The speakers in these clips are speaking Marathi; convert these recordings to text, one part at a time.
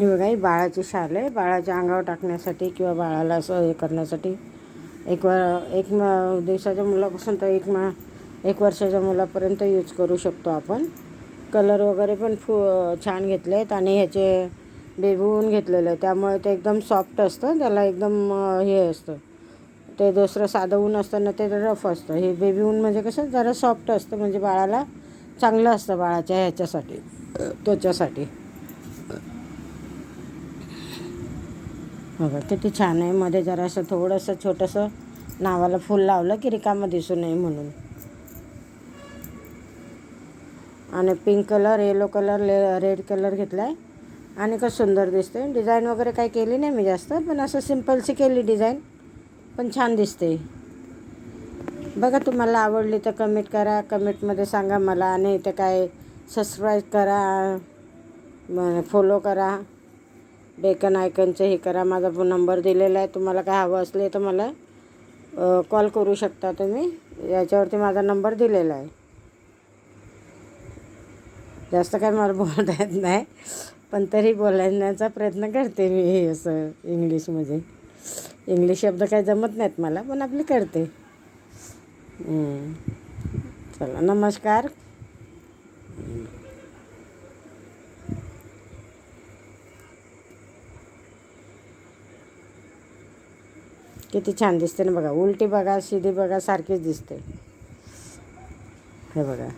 हे बघा ही बाळाची शाल आहे. बाळाच्या अंगावर टाकण्यासाठी किंवा बाळाला असं हे करण्यासाठी एक व एक म दिवसाच्या मुलापासून तर एक मा एक वर्षाच्या मुलापर्यंत यूज करू शकतो आपण. कलर वगैरे पण फु छान घेतले आहेत आणि ह्याचे बेबी घेतलेलं आहे त्यामुळे ते एकदम सॉफ्ट असतं. त्याला एकदम हे असतं. ते दुसरं साधं ऊन असतं ना ते रफ असतं. हे बेबी ऊन म्हणजे कसं जरा सॉफ्ट असतं. म्हणजे बाळाला चांगलं असतं बाळाच्या ह्याच्यासाठी त्वचासाठी. बघा किती छान आहे. मध्ये जरा असं थोडंसं छोटंसं नावाला फूल लावलं की रिकामं दिसू नये म्हणून. आणि पिंक कलर येलो कलर ले रेड कलर घेतला आहे आणि कसं सुंदर दिसते डिझाईन वगैरे काही केली नाही मी जास्त पण असं सिम्पलशी केली डिझाईन. पण छान दिसते बघा तुम्हाला आवडली तर कमेंट करा. कमेंटमध्ये सांगा मला आणि इथं काय सबस्क्राईब करा फॉलो करा. बेकन आयकनचं हे करा माझा नंबर दिलेला आहे. तुम्हाला काय हवं असले तर मला कॉल करू शकता तुम्ही. याच्यावरती माझा नंबर दिलेला आहे. जास्त काय मला बोलता येत नाही पण तरी बोलण्याचा प्रयत्न करते मी हे असं इंग्लिशमध्ये इंग्लिश शब्द काही जमत नाहीत मला पण आपली करते. चला नमस्कार. किती छान दिसते ना बघा. उलटी बघा सीधी बघा सारखीच दिसते. हे बघा.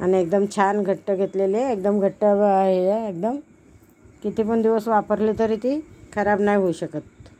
आणि एकदम छान घट्ट घेतलेली आहे. एकदम घट्ट हे आहे एकदम. किती पण दिवस वापरले तरी ती खराब नाही होऊ शकत.